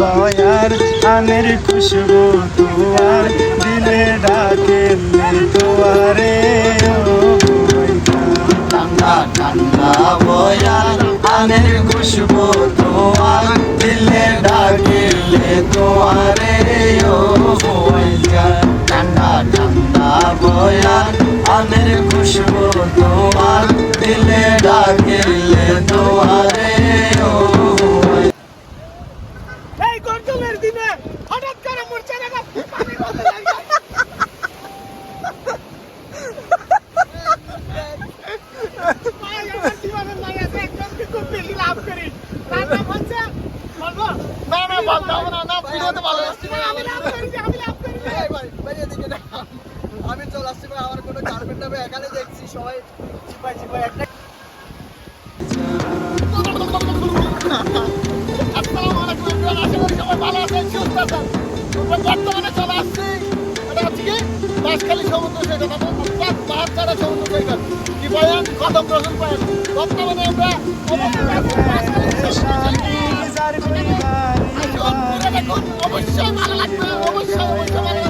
বয়ার আনের খুশবু তোমার দিলে ও বইকা ঠান্ডা ঠান্ডা বয়ার আনের খুশবু তোমার দিলে ডাকিলে তোমারে ও ঠান্ডা ঠান্ডা বয়ার আনের খুশবু তোমার দিলে ডাকিলে করি। আমি লাভ করেছি, আমি এখানে দেখছি সবাই চিপাই চিপাই একটা করি। বর্তমানে চলে আসছি, এটা হচ্ছে সমুদ্র সৈকত, অর্থাৎ বাঁশঝাড়া সমুদ্র সৈকত। কি বলেন? কদম রসুন বলেন। বর্তমানে আমরা অবশ্যই ভালো লাগবে, অবশ্যই, অবশ্যই ভালো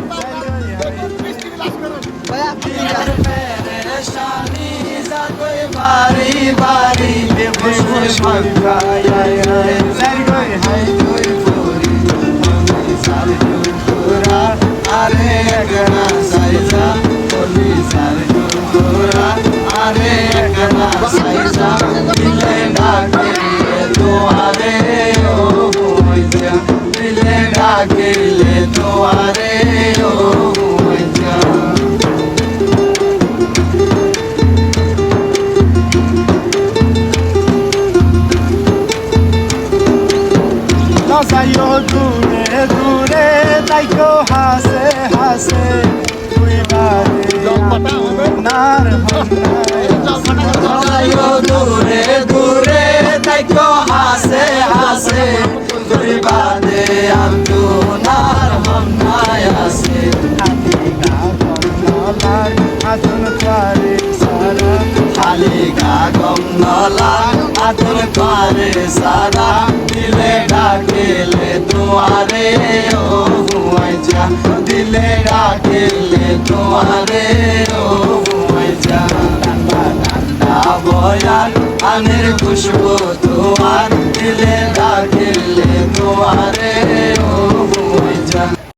না যাইও দূরে দূরে, তাইকো হাসে হাসে তুই বারে নার আয়ো দূরে দূরে, তাইকো হাসে হাসে তুই বাদে আমি নার আতন পারে সারা গা গম নলা আতর পারে দিলে ডাকেলে তোমারে ও হুয়াইজা, দিলে ডাকেলে তোমারে ও হুয়াইজা। ঠান্ডা ঠান্ডা বয়ার আনের খুশবু তোমার দিলে